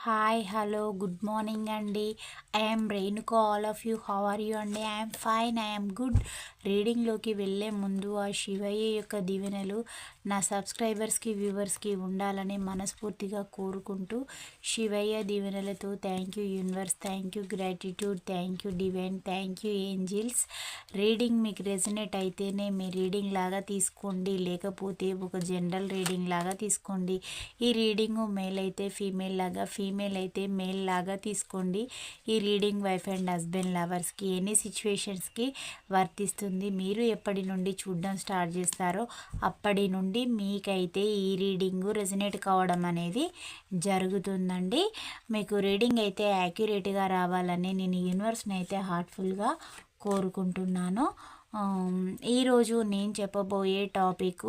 Hi hello good morning అండి. I'm Renuka all of you. How are you అండి? I'm fine I'm good. రీడింగ్లోకి వెళ్ళే ముందు ఆ శివయ్య యొక్క దీవెనలు నా సబ్స్క్రైబర్స్కి వ్యూవర్స్కి ఉండాలని మనస్ఫూర్తిగా కోరుకుంటూ శివయ్య దీవెనలతో thank you universe thank you gratitude thank you divine thank you angels. Reading మీకు రెజనేట్ అయితేనే మీ రీడింగ్ లాగా తీసుకోండి లేకపోతే ఒక జనరల్ రీడింగ్ లాగా తీసుకోండి. ఈ రీడింగ్ మేల్ అయితే ఫీమేల్ లాగా ఫీమేల్ అయితే మేల్ లాగా తీసుకోండి. ఈ రీడింగ్ వైఫ్ అండ్ హస్బెండ్ లవర్స్కి ఎనీ సిచ్యువేషన్స్కి వర్తిస్తుంది. మీరు ఎప్పటి నుండి చూడడం స్టార్ట్ చేస్తారో అప్పటి నుండి మీకైతే ఈ రీడింగ్ రెసినేట్ కావడం అనేది జరుగుతుందండి. మీకు రీడింగ్ అయితే యాక్యురేట్గా రావాలని నేను యూనివర్స్ని అయితే హార్ట్ఫుల్గా కోరుకుంటున్నాను. ఈరోజు నేను చెప్పబోయే టాపిక్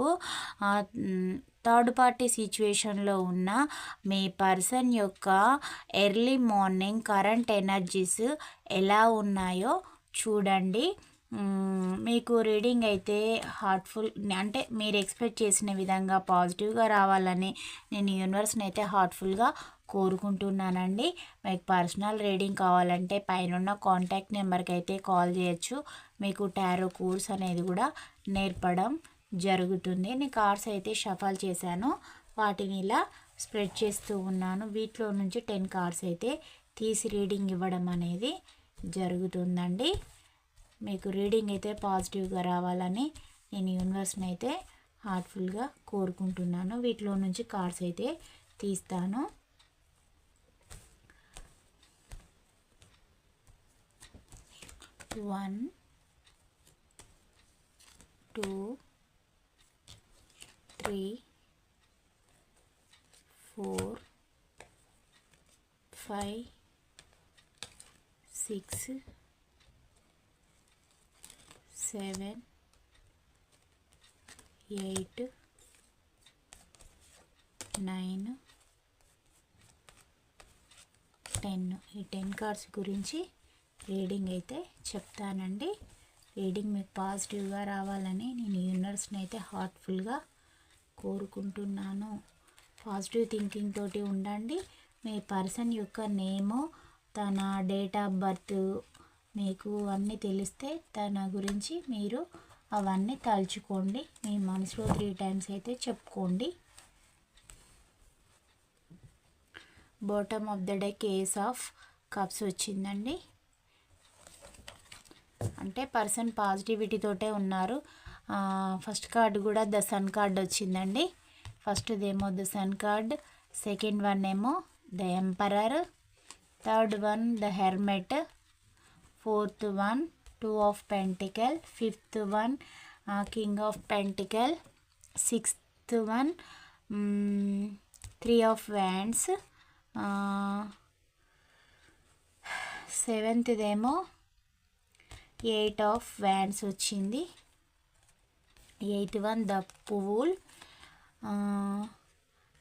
థర్డ్ పార్టీ సిచ్యువేషన్లో ఉన్న మీ పర్సన్ యొక్క ఎర్లీ మార్నింగ్ కరెంట్ ఎనర్జీస్ ఎలా ఉన్నాయో చూడండి. మీకు రీడింగ్ అయితే హార్ట్ఫుల్ అంటే మీరు ఎక్స్పెక్ట్ చేసిన విధంగా పాజిటివ్గా రావాలని నేను యూనివర్స్ని అయితే హార్ట్ఫుల్గా కోరుకుంటున్నానండి. మీకు పర్సనల్ రీడింగ్ కావాలంటే పైన కాంటాక్ట్ నెంబర్కి అయితే కాల్ చేయొచ్చు. మీకు టారో కోర్స్ అనేది కూడా నేర్పడం జరుగుతుంది. నేను కార్డ్స్ అయితే షఫల్ చేశాను. వాటిని ఇలా స్ప్రెడ్ చేస్తూ ఉన్నాను. వీటిలో నుంచి టెన్ కార్డ్స్ అయితే తీసి రీడింగ్ ఇవ్వడం అనేది జరుగుతుందండి. మీకు రీడింగ్ అయితే పాజిటివ్గా రావాలని నేను యూనివర్స్ని అయితే హార్ట్ఫుల్గా కోరుకుంటున్నాను. వీటిలో నుంచి కార్డ్స్ అయితే తీస్తాను. One two three four five six seven eight nine ten ఈ టెన్ కార్డ్స్ గురించి రీడింగ్ అయితే చెప్తానండి. రీడింగ్ మీకు పాజిటివ్గా రావాలని నేను యూనివర్స్ని అయితే హార్ట్ఫుల్గా కోరుకుంటున్నాను. పాజిటివ్ థింకింగ్ తోటి ఉండండి. మీ పర్సన్ యొక్క నేము తన డేట్ ఆఫ్ బర్త్ మీకు అన్నీ తెలిస్తే తన గురించి మీరు అవన్నీ తలుచుకోండి. మీ మనసులో త్రీ టైమ్స్ అయితే చెప్పుకోండి. Bottom of the deck ace of cups వచ్చిందండి. అంటే పర్సన్ పాజిటివిటీతోటే ఉన్నారు. ఫస్ట్ కార్డ్ కూడా ద సన్ కార్డ్ వచ్చిందండి. ఫస్ట్దేమో the sun card second one ఏమో the emperor third one the hermit fourth one two of pentacle fifth one king of pentacle sixth one three of wands సెవెంత్దేమో eight of wands వచ్చింది. Eighth one the fool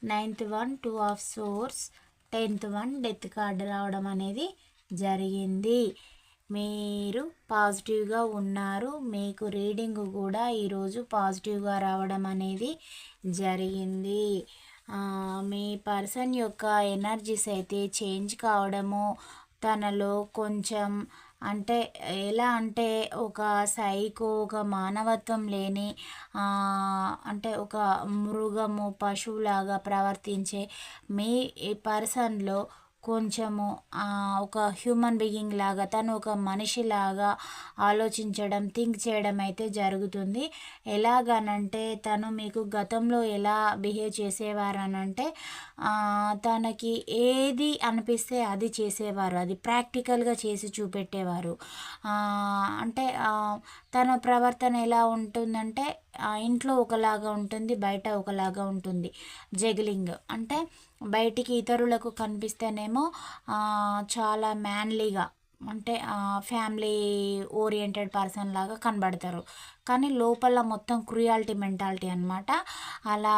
ninth one two of swords tenth one death card రావడం అనేది జరిగింది. మీరు పాజిటివ్గా ఉన్నారు. మీకు reading కూడా ఈరోజు పాజిటివ్గా రావడం అనేది జరిగింది. మీ పర్సన్ యొక్క ఎనర్జీస్ అయితే చేంజ్ కావడము తనలో కొంచెం అంటే ఎలా అంటే ఒక సైకో ఒక మానవత్వం లేని అంటే ఒక మృగము పశువులాగా ప్రవర్తించే మీ పర్సన్లో కొంచెము ఒక హ్యూమన్ బీయింగ్ లాగా తను ఒక మనిషిలాగా ఆలోచించడం థింక్ చేయడం అయితే జరుగుతుంది. ఎలాగనంటే తను మీకు గతంలో ఎలా బిహేవ్ చేసేవారనంటే తనకి ఏది అనిపిస్తే అది చేసేవారు. అది ప్రాక్టికల్గా చేసి చూపెట్టేవారు. అంటే తన ప్రవర్తన ఎలా ఉంటుందంటే ఇంట్లో ఒకలాగా ఉంటుంది బయట ఒకలాగా ఉంటుంది. జగిలింగ్. అంటే బయటికి ఇతరులకు కనిపిస్తేనేమో చాలా మ్యాన్లీగా అంటే ఫ్యామిలీ ఓరియంటెడ్ పర్సన్ లాగా కనబడతారు. కానీ లోపల మొత్తం క్రుయాలిటీ మెంటాలిటీ అనమాట అలా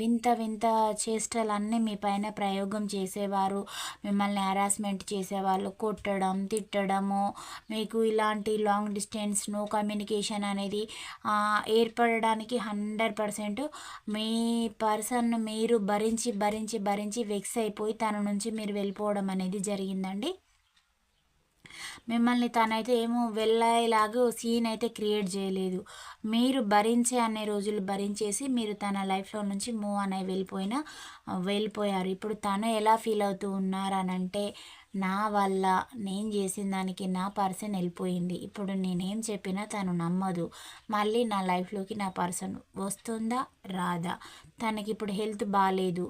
వింత వింత చేష్టలన్నీ మీ పైన ప్రయోగం చేసేవారు. మిమ్మల్ని హరాస్మెంట్ చేసేవాళ్ళు. కొట్టడం తిట్టడము మీకు ఇలాంటి లాంగ్ డిస్టెన్స్ నో కమ్యూనికేషన్ అనేది ఏర్పడడానికి హండ్రెడ్ పర్సెంట్ మీ పర్సన్ మీరు భరించి భరించి భరించి వెక్స్ అయిపోయి తన నుంచి మీరు వెళ్ళిపోవడం అనేది జరిగిందండి. మిమ్మల్ని తనైతే ఏమో వెళ్ళేలాగా సీన్ అయితే క్రియేట్ చేయలేదు. మీరు భరించే అనే రోజులు భరించేసి మీరు తన లైఫ్లో నుంచి మూవ్ అనే వెళ్ళిపోయినా వెళ్ళిపోయారు. ఇప్పుడు తను ఎలా ఫీల్ అవుతూ ఉన్నారనంటే నా వల్ల నేను చేసిన దానికి నా పర్సన్ వెళ్ళిపోయింది. ఇప్పుడు నేనేం చెప్పినా తను నమ్మదు. మళ్ళీ నా లైఫ్లోకి నా పర్సన్ వస్తుందా? రాదా. తనకి ఇప్పుడు హెల్త్ బాగాలేదు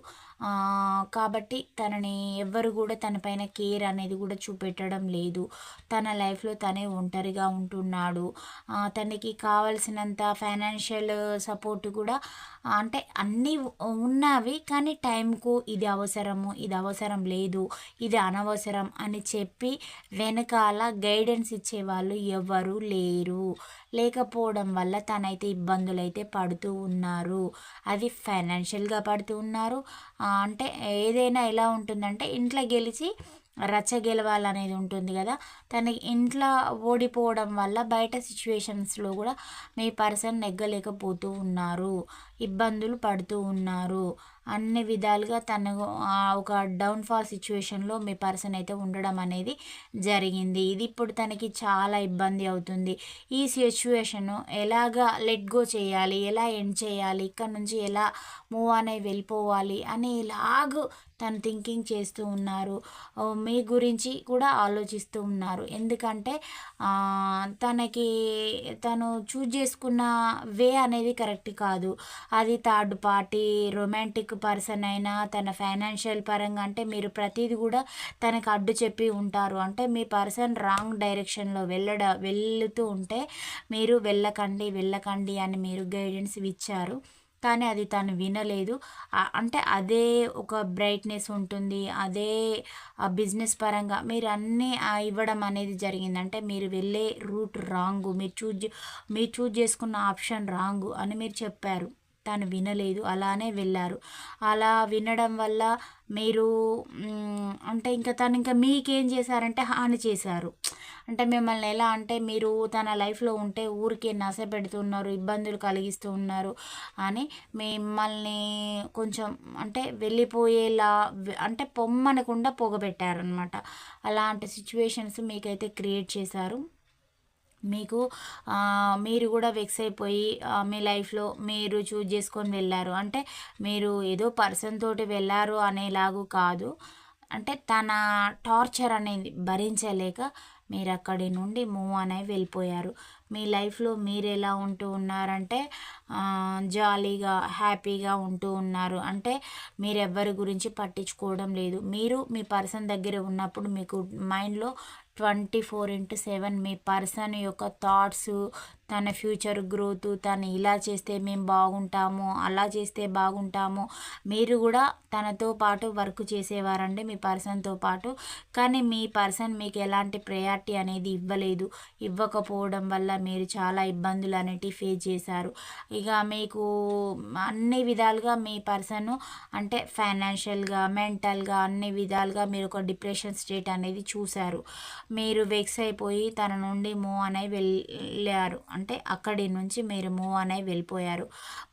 కాబట్టి తనని ఎవ్వరు కూడా తన పైన కేర్ అనేది కూడా చూపెట్టడం లేదు. తన లైఫ్లో తనే ఒంటరిగా ఉంటున్నాడు. తనకి కావలసినంత ఫైనాన్షియల్ సపోర్ట్ కూడా అంటే అన్నీ ఉన్నవి కానీ టైంకు ఇది అవసరము ఇది అవసరం లేదు ఇది అనవసరం అని చెప్పి వెనకాల గైడెన్స్ ఇచ్చేవాళ్ళు ఎవరు లేరు. లేకపోవడం వల్ల తనైతే ఇబ్బందులు అయితే పడుతూ ఉన్నారు. అది ఫైనాన్షియల్గా పడుతూ ఉన్నారు. అంటే ఏదైనా ఎలా ఉంటుందంటే ఇంట్లో గెలిచి రచ్చ గెలవాలనేది ఉంటుంది కదా. తనకి ఇంట్లో ఓడిపోవడం వల్ల బయట సిచ్యువేషన్స్లో కూడా మీ పర్సన్ నెగ్గలేకపోతూ ఉన్నారు. ఇబ్బందులు పడుతూ ఉన్నారు. అన్ని విధాలుగా తను ఒక డౌన్ఫాల్ సిచ్యువేషన్లో మీ పర్సన్ అయితే ఉండడం అనేది జరిగింది. ఇది ఇప్పుడు తనకి చాలా ఇబ్బంది అవుతుంది. ఈ సిచ్యువేషను ఎలాగా లెట్ గో చేయాలి? ఎలా ఎండ్ చేయాలి? ఇక్కడ నుంచి ఎలా మూవ్ అనేది వెళ్ళిపోవాలి అని ఇలాగ తను థింకింగ్ చేస్తూ ఉన్నారు. మీ గురించి కూడా ఆలోచిస్తూ ఉన్నారు. ఎందుకంటే తనకి తను చూజ్ చేసుకున్న వే అనేది కరెక్ట్ కాదు. అది థర్డ్ పార్టీ రొమాంటిక్ పర్సన్ అయినా తన ఫైనాన్షియల్ పరంగా అంటే మీరు ప్రతిదీ కూడా తనకు అడ్డు చెప్పి ఉంటారు. అంటే మీ పర్సన్ రాంగ్ డైరెక్షన్లో వెళ్ళడ వెళ్తూ ఉంటే మీరు వెళ్ళకండి వెళ్ళకండి అని మీరు గైడెన్స్ ఇచ్చారు. కానీ అది తను వినలేదు. అంటే అదే ఒక బ్రైట్నెస్ ఉంటుంది. అదే బిజినెస్ పరంగా మీరు అన్నీ ఇవ్వడం అనేది జరిగింది. అంటే మీరు వెళ్ళే రూట్ రాంగు మీరు చూజ్ మీరు చూజ్ చేసుకున్న ఆప్షన్ రాంగు అని మీరు చెప్పారు. తను వినలేదు. అలానే వెళ్ళారు. అలా వినడం వల్ల మీరు అంటే ఇంకా తను ఇంకా మీకేం చేశారంటే హాని చేశారు. అంటే మిమ్మల్ని ఎలా అంటే మీరు తన లైఫ్లో ఉంటే ఊరికే నశ పెడుతున్నారు ఇబ్బందులు కలిగిస్తూ ఉన్నారు అని మిమ్మల్ని కొంచెం అంటే వెళ్ళిపోయేలా అంటే పొమ్మనకుండా పొగబెట్టారనమాట అలాంటి సిచ్యువేషన్స్ మీకైతే క్రియేట్ చేశారు. మీకు మీరు కూడా వెక్స్ అయిపోయి మీ లైఫ్లో మీరు చూజ్ చేసుకొని వెళ్ళారు. అంటే మీరు ఏదో పర్సన్ తోటి వెళ్ళారు అనేలాగు కాదు. అంటే తన టార్చర్ అనేది భరించలేక మీరు అక్కడి నుండి మూవ్ అనేవి వెళ్ళిపోయారు. మీ లైఫ్లో మీరు ఎలా ఉంటూ ఉన్నారంటే జాలీగా హ్యాపీగా ఉంటూ ఉన్నారు. అంటే మీరు ఎవరి గురించి పట్టించుకోవడం లేదు. మీరు మీ పర్సన్ దగ్గర ఉన్నప్పుడు మీకు మైండ్లో ట్వంటీ ఫోర్ ఇంటూ సెవెన్ మీ పర్సన్ యొక్క థాట్స్ తన ఫ్యూచర్ గ్రోత్ తను ఇలా చేస్తే మేము బాగుంటాము అలా చేస్తే బాగుంటాము. మీరు కూడా తనతో పాటు వర్క్ చేసేవారండి మీ పర్సన్తో పాటు. కానీ మీ పర్సన్ మీకు ఎలాంటి ప్రయారిటీ అనేది ఇవ్వలేదు. ఇవ్వకపోవడం వల్ల మీరు చాలా ఇబ్బందులు అనేటివి ఫేస్ చేశారు. ఇక మీకు అన్ని విధాలుగా మీ పర్సన్ అంటే ఫైనాన్షియల్గా మెంటల్గా అన్ని విధాలుగా మీరు ఒక డిప్రెషన్ స్టేట్ అనేది చూశారు. మీరు వెక్స్ అయిపోయి తన నుండి మూవ్ అనేవి వెళ్ళారు. అంటే అక్కడి నుంచి మీరు మూవ్ అనేవి వెళ్ళిపోయారు.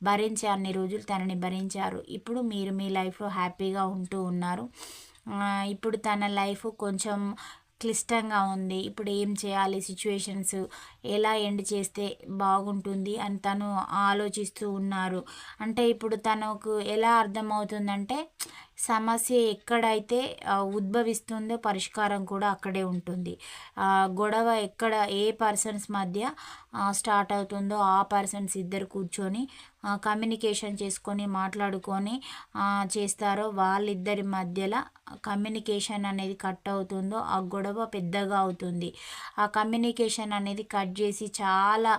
భరించే అన్ని రోజులు తనని భరించారు. ఇప్పుడు మీరు మీ లైఫ్లో హ్యాపీగా ఉంటూ ఉన్నారు. ఇప్పుడు తన లైఫ్ కొంచెం క్లిష్టంగా ఉంది. ఇప్పుడు ఏం చేయాలి? సిచ్యువేషన్స్ ఎలా ఎండ్ చేస్తే బాగుంటుంది అని తను ఆలోచిస్తూ ఉన్నారు. అంటే ఇప్పుడు తనకు ఎలా అర్థమవుతుందంటే సమస్య ఎక్కడైతే ఉద్భవిస్తుందో పరిష్కారం కూడా అక్కడే ఉంటుంది. గొడవ ఎక్కడ ఏ పర్సన్స్ మధ్య స్టార్ట్ అవుతుందో ఆ పర్సన్స్ ఇద్దరు కూర్చొని కమ్యూనికేషన్ చేసుకొని మాట్లాడుకొని చేస్తారో వాళ్ళిద్దరి మధ్యలో కమ్యూనికేషన్ అనేది కట్ అవుతుందో ఆ గొడవ పెద్దగా అవుతుంది. ఆ కమ్యూనికేషన్ అనేది కట్ చేసి చాలా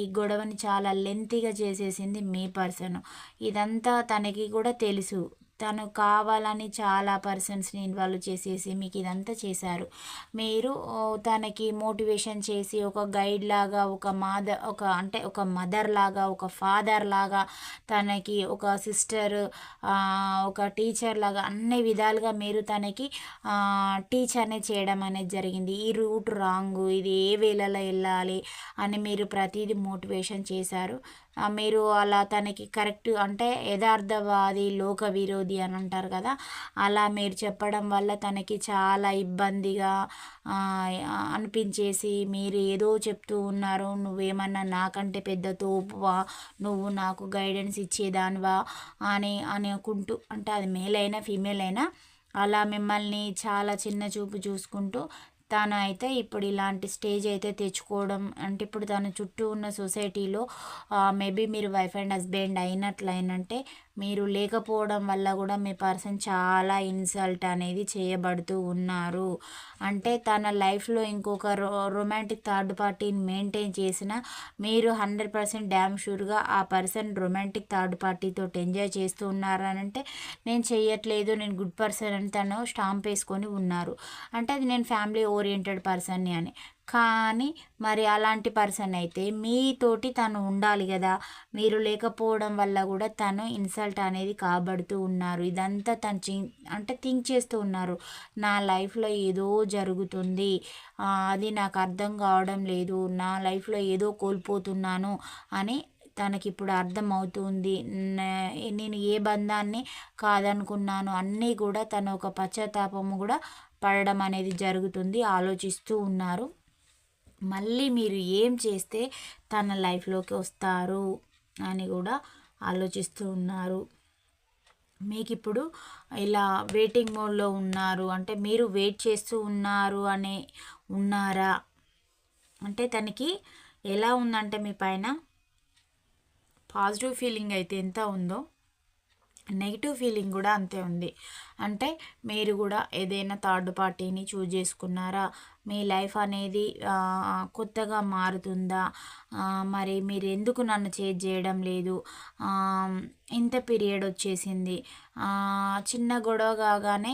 ఈ గొడవని చాలా లెంతీగా చేసేసింది మీ పర్సన్. ఇదంతా తనకి కూడా తెలుసు. తను కావాలని చాలా పర్సన్స్ని ఇన్వాల్వ్ చేసేసి మీకు ఇదంతా చేశారు. మీరు తనకి మోటివేషన్ చేసి ఒక గైడ్ లాగా ఒక మాదర్ ఒక అంటే ఒక మదర్ లాగా ఒక ఫాదర్ లాగా తనకి ఒక సిస్టర్ ఒక టీచర్ లాగా అన్ని విధాలుగా మీరు తనకి టీచర్ని చేయడం అనేది జరిగింది. ఈ రూట్ రాంగ్ ఇది ఏ వేళలో వెళ్ళాలి అని మీరు ప్రతిదీ మోటివేషన్ చేశారు. మీరు అలా తనకి కరెక్ట్ అంటే యథార్థవాది లోక విరోధి అని అంటారు కదా అలా మీరు చెప్పడం వల్ల తనకి చాలా ఇబ్బందిగా అనిపించేసి మీరు ఏదో చెప్తూ ఉన్నారు నువ్వేమన్నా నాకంటే పెద్ద తోపువా నువ్వు నాకు గైడెన్స్ ఇచ్చేదానివా అని అనుకుంటూ అంటే అది మేల్ అయినా ఫీమేల్ అయినా అలా మిమ్మల్ని చాలా చిన్న చూపు చూసుకుంటూ తను అయితే ఇప్పుడు ఇలాంటి స్టేజ్ అయితే తెచ్చుకోవడం అంటే ఇప్పుడు తన చుట్టూ ఉన్న సొసైటీలో మేబీ మీరు వైఫ్ అండ్ హస్బెండ్ అయినట్లయినంటే మీరు లేకపోవడం వల్ల కూడా మీ పర్సన్ చాలా ఇన్సల్ట్ అనేది చేయబడుతూ ఉన్నారు. అంటే తన లైఫ్లో ఇంకొక రో రొమాంటిక్ థర్డ్ పార్టీని మెయింటైన్ చేసిన మీరు హండ్రెడ్ పర్సెంట్ డ్యామ్ షూర్గా ఆ పర్సన్ రొమాంటిక్ థర్డ్ పార్టీతో ఎంజాయ్ చేస్తూ ఉన్నారనంటే నేను చేయట్లేదు నేను గుడ్ పర్సన్ అని తను స్టాంప్ వేసుకొని ఉన్నారు. అంటే అది నేను ఫ్యామిలీ ఓరియంటెడ్ పర్సన్ని అని. కానీ మరి అలాంటి పర్సన్ అయితే మీతోటి తను ఉండాలి కదా. మీరు లేకపోవడం వల్ల కూడా తను ఇన్సల్ట్ అనేది కాబడుతూ ఉన్నారు. ఇదంతా తను అంటే థింక్ చేస్తూ ఉన్నారు. నా లైఫ్లో ఏదో జరుగుతుంది. అది నాకు అర్థం కావడం లేదు. నా లైఫ్లో ఏదో కోల్పోతున్నాను అని తనకి ఇప్పుడు అర్థమవుతుంది నేను ఏ బంధాన్ని కాదనుకున్నాను అన్నీ కూడా తను ఒక పశ్చాత్తాపము కూడా పడడం అనేది జరుగుతుంది. ఆలోచిస్తూ ఉన్నారు. మళ్ళీ మీరు ఏం చేస్తే తన లైఫ్లోకి వస్తారు అని కూడా ఆలోచిస్తూ ఉన్నారు. మీకు ఇప్పుడు ఇలా వెయిటింగ్ మోడ్లో ఉన్నారు. అంటే మీరు వెయిట్ చేస్తూ ఉన్నారు అనే ఉన్నారా? అంటే తనకి ఎలా ఉందంటే మీ పైన పాజిటివ్ ఫీలింగ్ అయితే ఎంత ఉందో నెగిటివ్ ఫీలింగ్ కూడా అంతే ఉంది. అంటే మీరు కూడా ఏదైనా థర్డ్ పార్టీని చూజ్ చేసుకున్నారా? మీ లైఫ్ అనేది కొత్తగా మారుతుందా? మరి మీరు ఎందుకు నన్ను చేజ్ చేయడం లేదు? ఇంత పీరియడ్ వచ్చేసింది. చిన్న గొడవ కాగానే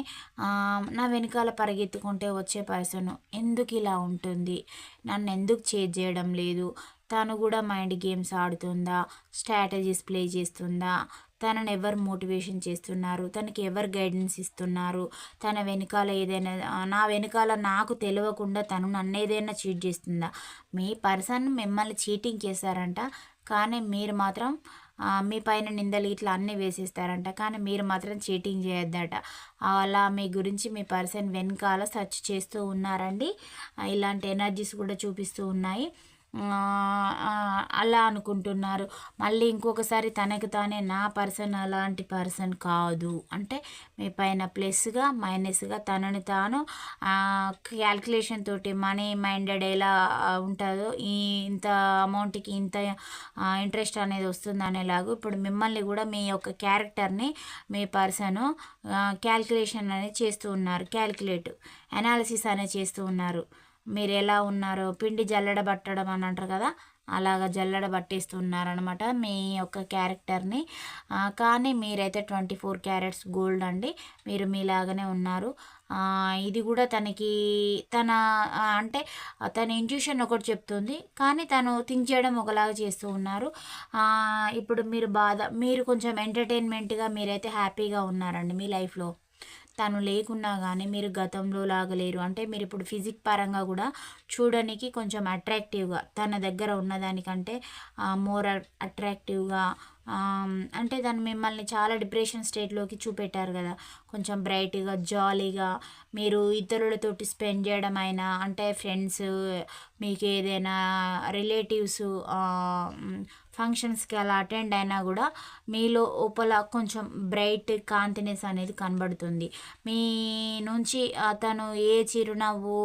నా వెనకాల పరిగెత్తుకుంటే వచ్చే పర్సన్ ఎందుకు ఇలా ఉంటుంది? నన్ను ఎందుకు చేజ్ చేయడం లేదు? తను కూడా మైండ్ గేమ్స్ ఆడుతుందా? స్ట్రాటజీస్ ప్లే చేస్తుందా? తనని ఎవరు మోటివేషన్ చేస్తున్నారు? తనకి ఎవరు గైడెన్స్ ఇస్తున్నారు? తన వెనకాల ఏదైనా నా వెనకాల నాకు తెలియకుండా తను నన్ను ఏదైనా చీట్ చేస్తుందా? మీ పర్సన్ మిమ్మల్ని చీటింగ్ చేశారంట కానీ మీరు మాత్రం మీ పైన నిందలు ఇట్లా అన్నీ వేసేస్తారంట కానీ మీరు మాత్రం చీటింగ్ చేయొద్దట. అలా మీ గురించి మీ పర్సన్ వెనకాల సర్చ్ చేస్తూ ఉన్నారండి. ఇలాంటి ఎనర్జీస్ కూడా చూపిస్తూ ఉన్నాయి. అలా అనుకుంటున్నారు. మళ్ళీ ఇంకొకసారి తనకు తానే నా పర్సన్ అలాంటి పర్సన్ కాదు. అంటే మీ పైన ప్లస్గా మైనస్గా తనని తాను క్యాల్కులేషన్ తోటి మనీ మైండెడ్ ఎలా ఉంటుందో ఈ ఇంత అమౌంట్కి ఇంత ఇంట్రెస్ట్ అనేది వస్తుంది అనేలాగా ఇప్పుడు మిమ్మల్ని కూడా మీ యొక్క క్యారెక్టర్ని మీ పర్సన్ క్యాల్కులేషన్ అనేది చేస్తూ ఉన్నారు. క్యాల్కులేట్ అనాలిసిస్ అనేది చేస్తూ ఉన్నారు. మీరు ఎలా ఉన్నారో పిండి జల్లెడ పట్టడం అని అంటారు కదా అలాగ జల్లెడ పట్టిస్తున్నారనమాట మీ యొక్క క్యారెక్టర్ని. కానీ మీరైతే ట్వంటీ ఫోర్ క్యారెట్స్ గోల్డ్ అండి మీరు మీలాగానే ఉన్నారు. ఇది కూడా తనకి తన అంటే తన ఇంట్యూషన్ ఒకటి చెప్తుంది కానీ తను థింక్ చేయడం ఒకలాగా చేస్తూ ఉన్నారు. ఇప్పుడు మీరు బాధ మీరు కొంచెం ఎంటర్టైన్మెంట్గా మీరైతే హ్యాపీగా ఉన్నారండి మీ లైఫ్లో తను లేకున్నా కానీ మీరు గతంలో లాగలేరు అంటే మీరు ఇప్పుడు ఫిజిక్ పరంగా కూడా చూడడానికి కొంచెం అట్రాక్టివ్గా తన దగ్గర ఉన్నదానికంటే మోర్ అట్రాక్టివ్గా అంటే దాన్ని మిమ్మల్ని చాలా డిప్రెషన్ స్టేట్లోకి చూపెట్టారు కదా. కొంచెం బ్రైట్గా జాలీగా మీరు ఇతరులతోటి స్పెండ్ చేయడం అయినా అంటే ఫ్రెండ్స్ మీకు ఏదైనా రిలేటివ్స్ ఫంక్షన్స్కి అలా అటెండ్ అయినా కూడా మీలో లోపల కొంచెం బ్రైట్ కాంతినెస్ అనేది కనబడుతుంది. మీ నుంచి అతను ఏ చిరునవ్వు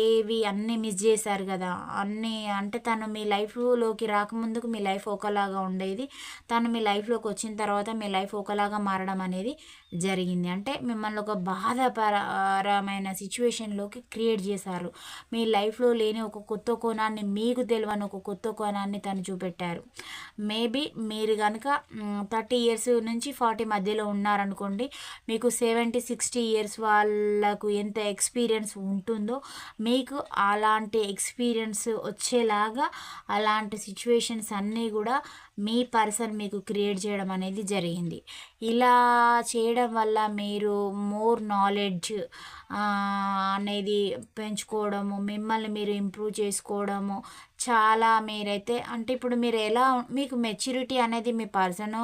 ఏవి అన్నీ మిస్ చేశారు కదా అన్నీ అంటే తను మీ లైఫ్లోకి రాకముందుకు మీ లైఫ్ ఒకలాగా ఉండేది. తను మీ లైఫ్లోకి వచ్చిన తర్వాత మీ లైఫ్ ఒకలాగా మారడం అనేది జరిగింది. అంటే మిమ్మల్ని ఒక బాధాపరమైన సిచ్యువేషన్లోకి క్రియేట్ చేశారు. మీ లైఫ్లో లేని ఒక కొత్త కోణాన్ని మీకు తెలియని ఒక కొత్త కోణాన్ని తను చూపెట్టారు. మేబీ మీరు కనుక థర్టీ ఇయర్స్ నుంచి ఫార్టీ మధ్యలో ఉన్నారనుకోండి మీకు సెవెంటీ సిక్స్టీ ఇయర్స్ వాళ్ళకు ఎంత ఎక్స్పీరియన్స్ ఉంటుందో మీకు అలాంటి ఎక్స్పీరియన్స్ వచ్చేలాగా అలాంటి సిచ్యువేషన్స్ అన్నీ కూడా మీ పర్సన్ మీకు క్రియేట్ చేయడం అనేది జరిగింది. ఇలా చేయడం వల్ల మీరు మోర్ నాలెడ్జ్ అనేది పెంచుకోవడము మిమ్మల్ని మీరు ఇంప్రూవ్ చేసుకోవడము చాలా మీరైతే అంటే ఇప్పుడు మీరు ఎలా మీకు మెచ్యూరిటీ అనేది మీ పర్సన్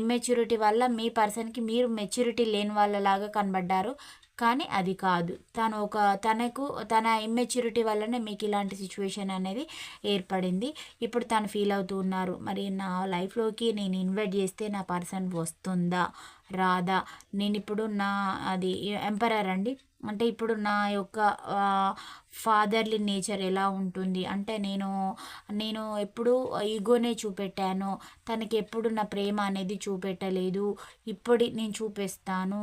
ఇమ్మెచ్యూరిటీ వల్ల మీ పర్సన్కి మీరు మెచ్యూరిటీ లేని వాళ్ళలాగా కనబడ్డారు. కానీ అది కాదు. తను ఒక తనకు తన ఇమ్మెచ్యూరిటీ వల్లనే మీకు ఇలాంటి సిచ్యువేషన్ అనేది ఏర్పడింది. ఇప్పుడు తను ఫీల్ అవుతూ ఉన్నారు. మరి నా లైఫ్లోకి నేను ఇన్వైట్ చేస్తే నా పర్సన్ వస్తుందా? రాధా నేను ఇప్పుడు నా అది ఎంపరర్ అండి. అంటే ఇప్పుడు నా యొక్క ఫాదర్లీ నేచర్ ఎలా ఉంటుంది? అంటే నేను నేను ఎప్పుడు ఈగోనే చూపెట్టాను. తనకి ఎప్పుడు నా ప్రేమ అనేది చూపెట్టలేదు. ఇప్పుడు నేను చూపిస్తాను.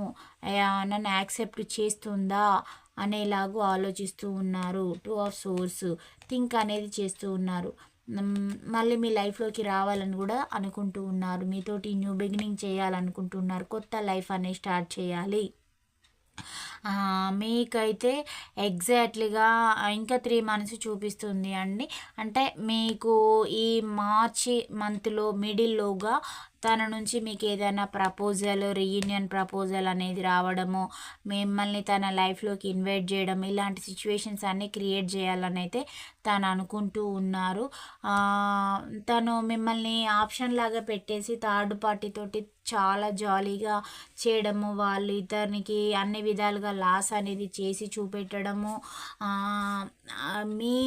నన్ను యాక్సెప్ట్ చేస్తుందా? అనేలాగూ ఆలోచిస్తూ ఉన్నారు. టూ ఆఫ్ సోర్స్ థింక్ అనేది చేస్తూ ఉన్నారు. మళ్ళీ మీ లైఫ్లోకి రావాలని కూడా అనుకుంటూ ఉన్నారు. మీతోటి న్యూ బిగినింగ్ చేయాలనుకుంటున్నారు. కొత్త లైఫ్ అనేది స్టార్ట్ చేయాలి. మీకైతే ఎగ్జాక్ట్లీగా ఇంకా త్రీ మంత్స్ చూపిస్తుంది అండి. అంటే మీకు ఈ మార్చి మంత్లో మిడిల్లోగా తన నుంచి మీకు ఏదైనా ప్రపోజల్ రీయూనియన్ ప్రపోజల్ అనేది రావడము మిమ్మల్ని తన లైఫ్లోకి ఇన్వైట్ చేయడం ఇలాంటి సిచ్యువేషన్స్ అన్నీ క్రియేట్ చేయాలని అయితే తను అనుకుంటూ ఉన్నారు. తను మిమ్మల్ని ఆప్షన్ లాగా పెట్టేసి థర్డ్ పార్టీ తోటి చాలా జాలీగా చేయడము వాళ్ళు ఇతనికి అన్ని విధాలుగా లాస్ అనేది చేసి చూపెట్టడము మీ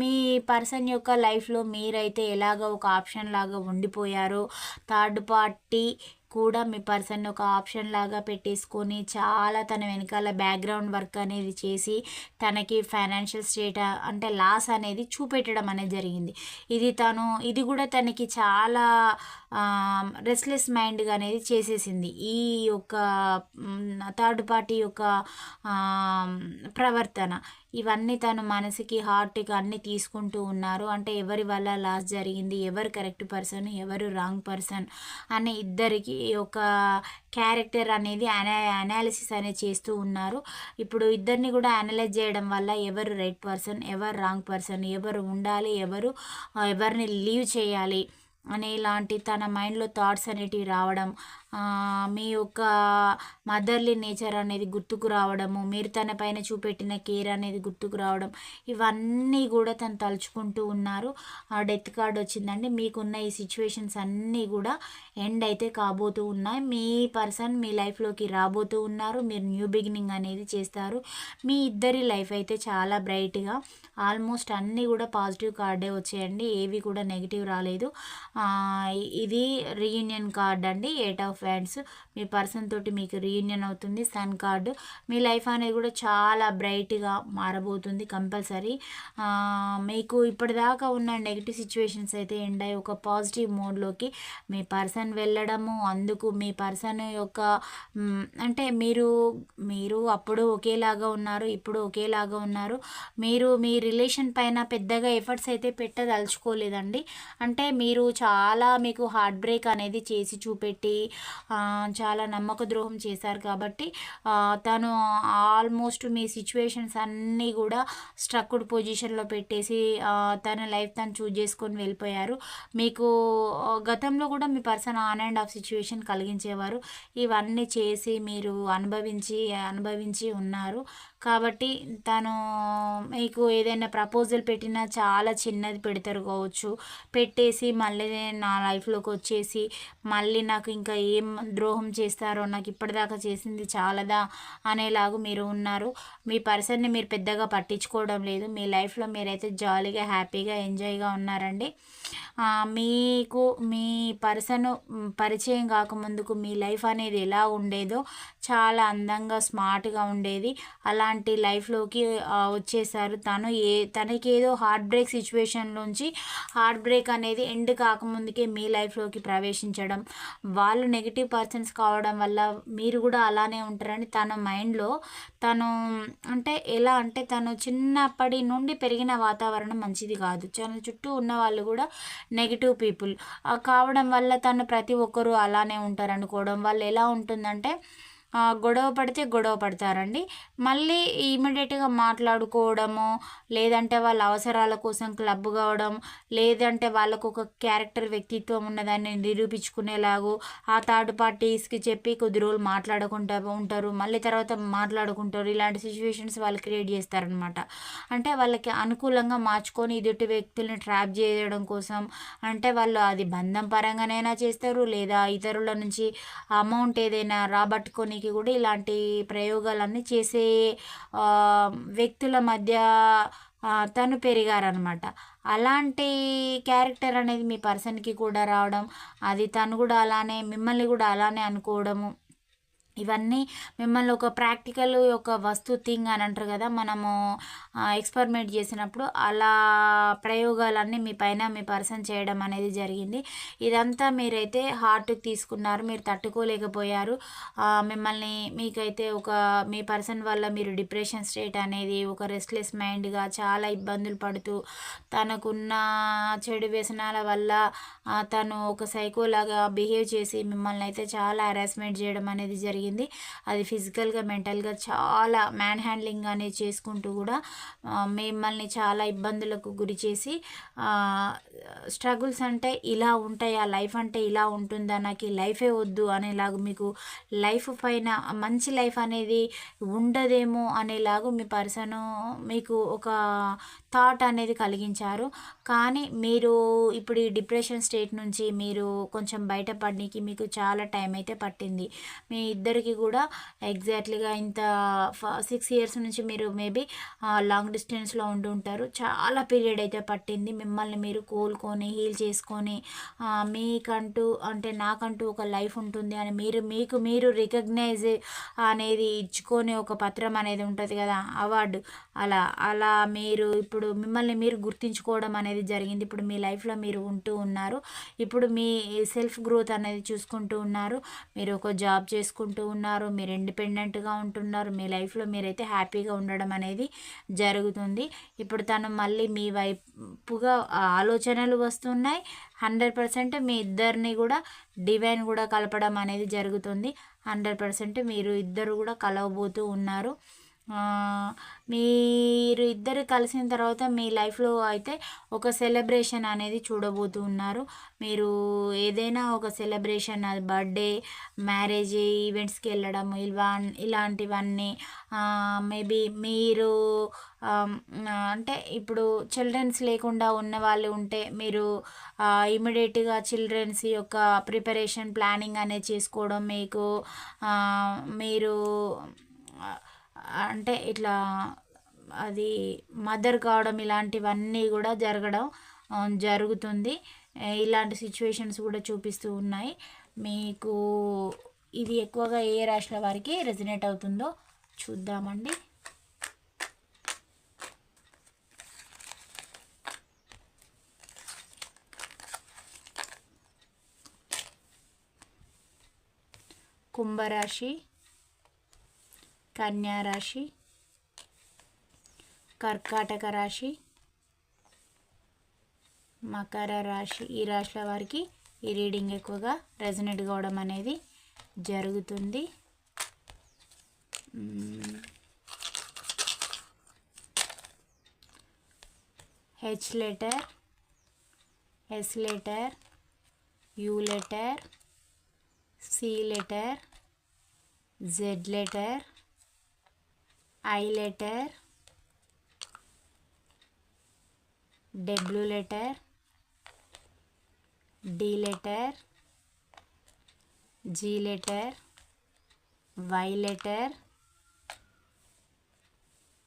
మీ పర్సన్ యొక్క లైఫ్లో మీరైతే ఎలాగ ఒక ఆప్షన్ లాగా ఉండిపోయారో థర్డ్ పార్టీ కూడా మీ పర్సన్ ఒక ఆప్షన్ లాగా పెట్టేసుకొని చాలా తన వెనకాల బ్యాక్గ్రౌండ్ వర్క్ అనేది చేసి తనకి ఫైనాన్షియల్ స్టేట్ అంటే లాస్ అనేది చూపెట్టడం అనేది జరిగింది. ఇది తను ఇది కూడా తనకి చాలా రెస్లెస్ మైండ్గా అనేది చేసేసింది. ఈ యొక్క థర్డ్ పార్టీ యొక్క ప్రవర్తన. ఇవన్నీ తను మనసుకి హార్ట్కి అన్నీ తీసుకుంటూ ఉన్నారు. అంటే ఎవరి వల్ల లాస్ జరిగింది ఎవరు కరెక్ట్ పర్సన్ ఎవరు రాంగ్ పర్సన్ అనే ఇద్దరికి ఒక క్యారెక్టర్ అనేది అనా అనాలిసిస్ అనేది చేస్తూ ఉన్నారు. ఇప్పుడు ఇద్దరిని కూడా అనలైజ్ చేయడం వల్ల ఎవరు రైట్ పర్సన్ ఎవరు రాంగ్ పర్సన్ ఎవరు ఉండాలి ఎవరు ఎవరిని లీవ్ చేయాలి అనే ఇలాంటి తన మైండ్లో థాట్స్ అనేటివి రావడం మీ యొక్క మదర్లీ నేచర్ అనేది గుర్తుకు రావడము మీరు తన పైన చూపెట్టిన కేర్ అనేది గుర్తుకు రావడం ఇవన్నీ కూడా తను తలుచుకుంటూ ఉన్నారు. ఆ డెత్ కార్డ్ వచ్చిందండి. మీకున్న ఈ సిచ్యువేషన్స్ అన్నీ కూడా ఎండ్ అయితే కాబోతూ ఉన్నాయి. మీ పర్సన్ మీ లైఫ్లోకి రాబోతూ ఉన్నారు. మీరు న్యూ బిగినింగ్ అనేది చేస్తారు. మీ ఇద్దరి లైఫ్ అయితే చాలా బ్రైట్గా ఆల్మోస్ట్ అన్నీ కూడా పాజిటివ్ కార్డే వచ్చాయండి. ఏవి కూడా నెగిటివ్ రాలేదు. ఇది రీయూనియన్ కార్డ్ అండి. ఎయిట్ ఆఫ్ ఫ్రెండ్స్ మీ పర్సన్ తోటి మీకు రీయూనియన్ అవుతుంది సన్ కార్డు మీ లైఫ్ అనేది కూడా చాలా బ్రైట్గా మారబోతుంది కంపల్సరీ. మీకు ఇప్పటిదాకా ఉన్న నెగిటివ్ సిచ్యువేషన్స్ అయితే ఎండ్ అయ్యి ఒక పాజిటివ్ మోడ్లోకి మీ పర్సన్ వెళ్ళడము అందుకు మీ పర్సన్ యొక్క అంటే మీరు మీరు అప్పుడు ఒకేలాగా ఉన్నారు ఇప్పుడు ఒకేలాగా ఉన్నారు. మీరు మీ రిలేషన్ పైన పెద్దగా ఎఫర్ట్స్ అయితే పెట్టదలుచుకోలేదండి. అంటే మీరు చాలా మీకు హార్ట్ బ్రేక్ అనేది చేసి చూపెట్టి చాలా నమ్మక ద్రోహం చేశారు కాబట్టి తను ఆల్మోస్ట్ మీ సిచ్యువేషన్స్ అన్నీ కూడా స్ట్రక్డ్ పొజిషన్లో పెట్టేసి తన లైఫ్ తను చూజ్ చేసుకొని వెళ్ళిపోయారు. మీకు గతంలో కూడా మీ person on and off situation కలిగించేవారు. ఇవన్నీ చేసి మీరు అనుభవించి అనుభవించి ఉన్నారు. కాబట్టి తను మీకు ఏదైనా ప్రపోజల్ పెట్టినా చాలా చిన్నది పెడతారు కావచ్చు. పెట్టేసి మళ్ళీ నా లైఫ్లోకి వచ్చేసి మళ్ళీ నాకు ఇంకా ఏం ద్రోహం చేస్తారో నాకు ఇప్పటిదాకా చేసింది చాలదా అనేలాగా మీరు ఉన్నారు. మీ పర్సన్ని మీరు పెద్దగా పట్టించుకోవడం లేదు. మీ లైఫ్లో మీరైతే జాలీగా హ్యాపీగా ఎంజాయ్గా ఉన్నారండి. మీకు మీ పర్సన్ పరిచయం కాకముందుకు మీ లైఫ్ అనేది ఎలా ఉండేదో చాలా అందంగా స్మార్ట్గా ఉండేది. అలా అలాంటి లైఫ్లోకి వచ్చేసారు. తను ఏ తనకి ఏదో హార్ట్ బ్రేక్ సిచ్యువేషన్లోంచి హార్ట్ బ్రేక్ అనేది ఎండ్ కాకముందుకే మీ లైఫ్లోకి ప్రవేశించడం వాళ్ళు నెగిటివ్ పర్సన్స్ కావడం వల్ల మీరు కూడా అలానే ఉంటారని తన మైండ్లో తను అంటే ఎలా అంటే తను చిన్నప్పటి నుండి పెరిగిన వాతావరణం మంచిది కాదు. తన చుట్టూ ఉన్న వాళ్ళు కూడా నెగిటివ్ పీపుల్ కావడం వల్ల తను ప్రతి ఒక్కరూ అలానే ఉంటారు అనుకోవడం వాళ్ళు ఎలా ఉంటుందంటే గొడవ పడితే గొడవ పడతారండి. మళ్ళీ ఇమీడియట్గా మాట్లాడుకోవడము లేదంటే వాళ్ళ అవసరాల కోసం క్లబ్ కావడం లేదంటే వాళ్ళకు ఒక క్యారెక్టర్ వ్యక్తిత్వం ఉన్నదాన్ని నిరూపించుకునేలాగు ఆ థర్డ్ పార్టీస్కి చెప్పి కొద్ది రోజులు మాట్లాడుకుంటా ఉంటారు. మళ్ళీ తర్వాత మాట్లాడుకుంటారు. ఇలాంటి సిచ్యువేషన్స్ వాళ్ళు క్రియేట్ చేస్తారనమాట అంటే వాళ్ళకి అనుకూలంగా మార్చుకొని ఎదుటి వ్యక్తుల్ని ట్రాప్ చేయడం కోసం అంటే వాళ్ళు అది బంధం పరంగానైనా చేస్తారు లేదా ఇతరుల నుంచి అమౌంట్ ఏదైనా రాబట్టుకొని చేయడానికి కూడా ఇలాంటి ప్రయోగాలన్నీ చేసే వ్యక్తుల మధ్య తను పెరిగారనమాట అలాంటి క్యారెక్టర్ అనేది మీ పర్సన్కి కూడా రావడం అది తను కూడా అలానే మిమ్మల్ని కూడా అలానే అనుకోవడము ఇవన్నీ మిమ్మల్ని ఒక ప్రాక్టికల్ ఒక వస్తు థింగ్ అని అంటారు కదా మనము ఎక్స్పెరిమెంట్ చేసినప్పుడు అలా ప్రయోగాలన్నీ మీ పైన మీ పర్సన్ చేయడం అనేది జరిగింది. ఇదంతా మీరైతే హార్ట్కి తీసుకున్నారు మీరు తట్టుకోలేకపోయారు. మిమ్మల్ని మీకైతే ఒక మీ పర్సన్ వల్ల మీరు డిప్రెషన్ స్టేట్ అనేది ఒక రెస్ట్లెస్ మైండ్గా చాలా ఇబ్బందులు పడుతూ తనకున్న చెడు వ్యసనాల వల్ల తను ఒక సైకోలాగా బిహేవ్ చేసి మిమ్మల్ని అయితే చాలా హెరాస్మెంట్ చేయడం అనేది జరిగింది. జరిగింది. అది ఫిజికల్గా మెంటల్గా చాలా మ్యాన్ హ్యాండ్లింగ్ అనేది చేసుకుంటూ కూడా మిమ్మల్ని చాలా ఇబ్బందులకు గురి చేసి స్ట్రగుల్స్ అంటే ఇలా ఉంటాయి ఆ లైఫ్ అంటే ఇలా ఉంటుందా నాకు ఈ లైఫే వద్దు అనేలాగా మీకు లైఫ్ పైన మంచి లైఫ్ అనేది ఉండదేమో అనేలాగా మీ పర్సన్ మీకు ఒక థాట్ అనేది కలిగించారు. కానీ మీరు ఇప్పుడు ఈ డిప్రెషన్ స్టేట్ నుంచి మీరు కొంచెం బయటపడడానికి మీకు చాలా టైం అయితే పట్టింది. మీ ఇద్దరికి కూడా ఎగ్జాక్ట్లీగా ఇంత సిక్స్ ఇయర్స్ నుంచి మీరు మేబీ లాంగ్ డిస్టెన్స్లో ఉండి ఉంటారు. చాలా పీరియడ్ అయితే పట్టింది. మిమ్మల్ని మీరు కోలుకొని హీల్ చేసుకొని మీకంటూ అంటే నాకంటూ ఒక లైఫ్ ఉంటుంది అని మీరు మీకు మీరు రికగ్నైజ్ అనేది ఇచ్చుకొని ఒక పత్రం అనేది ఉంటుంది కదా అవార్డు. అలా అలా మీరు ఇప్పుడు మిమ్మల్ని మీరు గుర్తించుకోవడం అనేది జరిగింది. ఇప్పుడు మీ లైఫ్లో మీరు ఉంటూ ఉన్నారు. ఇప్పుడు మీ సెల్ఫ్ గ్రోత్ అనేది చూసుకుంటూ ఉన్నారు. మీరు ఒక జాబ్ చేసుకుంటూ ఉన్నారు. మీరు ఇండిపెండెంట్గా ఉంటున్నారు. మీ లైఫ్లో మీరైతే హ్యాపీగా ఉండడం అనేది జరుగుతుంది. ఇప్పుడు తను మళ్ళీ మీ వైపుగా ఆలోచనలు వస్తున్నాయి. హండ్రెడ్ పర్సెంట్ మీ ఇద్దరిని కూడా డివైన్ కూడా కలపడం అనేది జరుగుతుంది. హండ్రెడ్ పర్సెంట్ మీరు ఇద్దరు కూడా కలవబోతూ ఉన్నారు. మీరు ఇద్దరు కలిసిన తర్వాత మీ లైఫ్లో అయితే ఒక సెలబ్రేషన్ అనేది చూడబోతున్నారు మీరు ఏదైనా ఒక సెలబ్రేషన్ అది బర్త్డే మ్యారేజ్ ఈవెంట్స్కి వెళ్ళడం ఇవా ఇలాంటివన్నీ మేబీ మీరు అంటే ఇప్పుడు చిల్డ్రన్స్ లేకుండా ఉన్న వాళ్ళు ఉంటే మీరు ఇమీడియట్గా చిల్డ్రన్స్ యొక్క ప్రిపరేషన్ ప్లానింగ్ అనేది చేసుకోవడం మీకు మీరు అంటే ఇట్లా అది మదర్ కావడం ఇలాంటివన్నీ కూడా జరగడం జరుగుతుంది. ఇలాంటి సిచ్యువేషన్స్ కూడా చూపిస్తూ ఉన్నాయి. మీకు ఇది ఎక్కువగా ఏ రాశుల వారికి రెజినేట్ అవుతుందో చూద్దామండి. కుంభరాశి కన్యారాశి కర్కాటక రాశి మకర రాశి. ఈ రాశుల వారికి ఈ రీడింగ్ ఎక్కువగా రెజనేట్ కావడం అనేది జరుగుతుంది. H letter S letter U letter C letter Z letter I letter W letter D letter G letter Y letter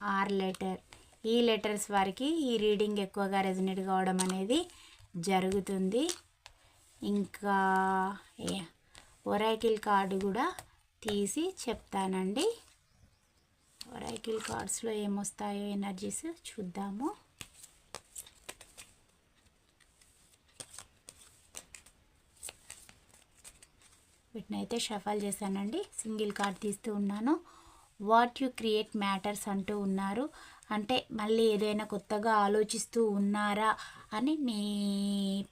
R letter E letters వారికి ఈ రీడింగ్ ఎక్కువగా రెజినేట్ కావడం అనేది జరుగుతుంది. ఇంకా ఒరాకిల్ కార్డు కూడా తీసి చెప్తానండి. ఒరైకిల్ కార్డ్స్లో ఏమొస్తాయో ఎనర్జీస్ చూద్దాము. వీటిని అయితే షఫల్ చేశానండి. సింగిల్ కార్డ్ తీస్తూ ఉన్నాను. వాట్ యు క్రియేట్ మ్యాటర్స్ అంటూ ఉన్నారు. అంటే మళ్ళీ ఏదైనా కొత్తగా ఆలోచిస్తూ ఉన్నారా అని మీ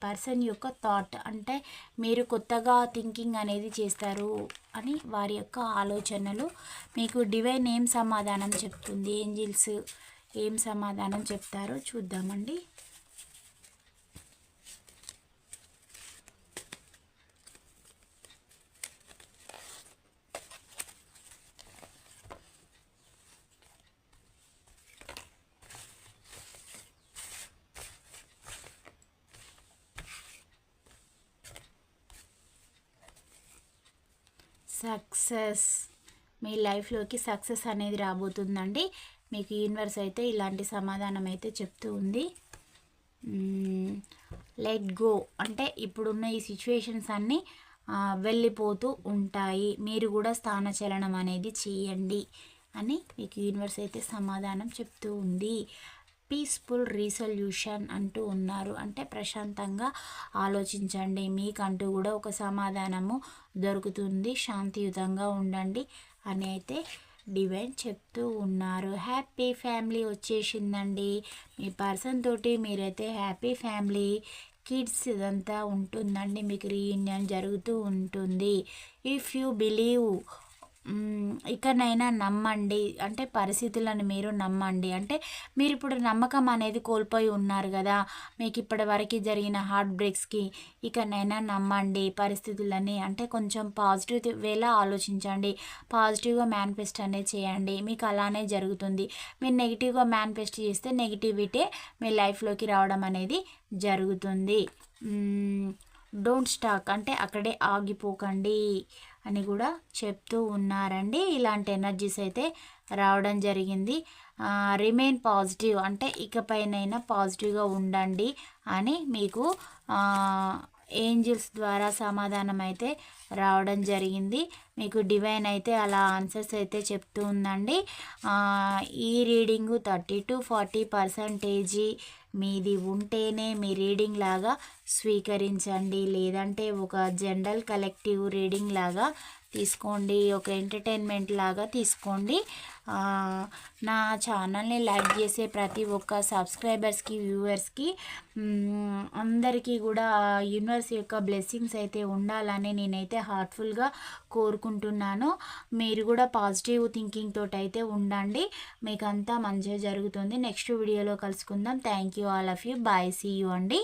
పర్సన్ యొక్క థాట్. అంటే మీరు కొత్తగా థింకింగ్ అనేది చేస్తారు అని వారి యొక్క ఆలోచనలు. మీకు డివైన్ ఏం సమాధానం చెప్తుంది? ఏంజిల్స్ ఏం సమాధానం చెప్తారో చూద్దామండి. సక్సెస్ మీ లైఫ్లోకి సక్సెస్ అనేది రాబోతుందండి. మీకు యూనివర్స్ అయితే ఇలాంటి సమాధానం అయితే చెప్తూ ఉంది. Let go. అంటే ఇప్పుడున్న ఈ సిచ్యువేషన్స్ అన్నీ వెళ్ళిపోతూ ఉంటాయి. మీరు కూడా స్థానచలనం అనేది చేయండి అని మీకు యూనివర్స్ అయితే సమాధానం చెప్తూ ఉంది. పీస్ఫుల్ రీసొల్యూషన్ అంటూ ఉన్నారు. అంటే ప్రశాంతంగా ఆలోచించండి. మీకంటూ కూడా ఒక సమాధానము దొరుకుతుంది. శాంతియుతంగా ఉండండి అని అయితే డివైన్ చెప్తూ ఉన్నారు. హ్యాపీ ఫ్యామిలీ వచ్చేసిందండి. మీ పర్సన్ తోటి మీరైతే హ్యాపీ ఫ్యామిలీ కిడ్స్ ఇదంతా ఉంటుందండి. మీకు రీయూనియన్ జరుగుతూ ఉంటుంది. ఇఫ్ యూ బిలీవ్ ఇకనైనా నమ్మండి. అంటే పరిస్థితులను మీరు నమ్మండి. అంటే మీరు ఇప్పుడు నమ్మకం అనేది కోల్పోయి ఉన్నారు కదా. మీకు ఇప్పటి వరకు జరిగిన హార్ట్ బ్రేక్స్కి ఇకనైనా నమ్మండి పరిస్థితులని అంటే కొంచెం పాజిటివ్ వేలా ఆలోచించండి. పాజిటివ్గా మేనిఫెస్ట్ అనేది చేయండి. మీకు అలానే జరుగుతుంది. మీరు నెగిటివ్గా మేనిఫెస్ట్ చేస్తే నెగిటివిటీ మీ లైఫ్లోకి రావడం అనేది జరుగుతుంది. డోంట్ స్టాక్ అంటే అక్కడే ఆగిపోకండి. అని కూడా చెప్తూ ఉన్నారండి. ఇలాంటి ఎనర్జీస్ అయితే రావడం జరిగింది. రిమైన్ పాజిటివ్ అంటే ఇకపైనైనా పాజిటివ్గా ఉండండి అని మీకు ఏంజిల్స్ ద్వారా సమాధానం అయితే రావడం జరిగింది. మీకు డివైన్ అయితే అలా ఆన్సర్స్ అయితే చెప్తూ ఉందండి. ఈ reading thirty to forty percentage మీది ఉంటేనే మీ రీడింగ్ లాగా స్వీకరించండి. లేదంటే ఒక జనరల్ కలెక్టివ్ రీడింగ్ లాగా తీసుకోండి ఒక ఎంటర్టైన్మెంట్ లాగా తీసుకోండి. నా ఛానల్ని లైక్ చేసే ప్రతి ఒక్క సబ్స్క్రైబర్స్కి వ్యూవర్స్కి అందరికీ కూడా యూనివర్స్ యొక్క బ్లెస్సింగ్స్ అయితే ఉండాలని నేనైతే హార్ట్ఫుల్గా కోరుకుంటున్నాను. మీరు కూడా పాజిటివ్ థింకింగ్ తోటి అయితే ఉండండి. మీకు అంతా మంచిగా జరుగుతుంది. నెక్స్ట్ వీడియోలో కలుసుకుందాం. Thank you all of you bye see you అండి.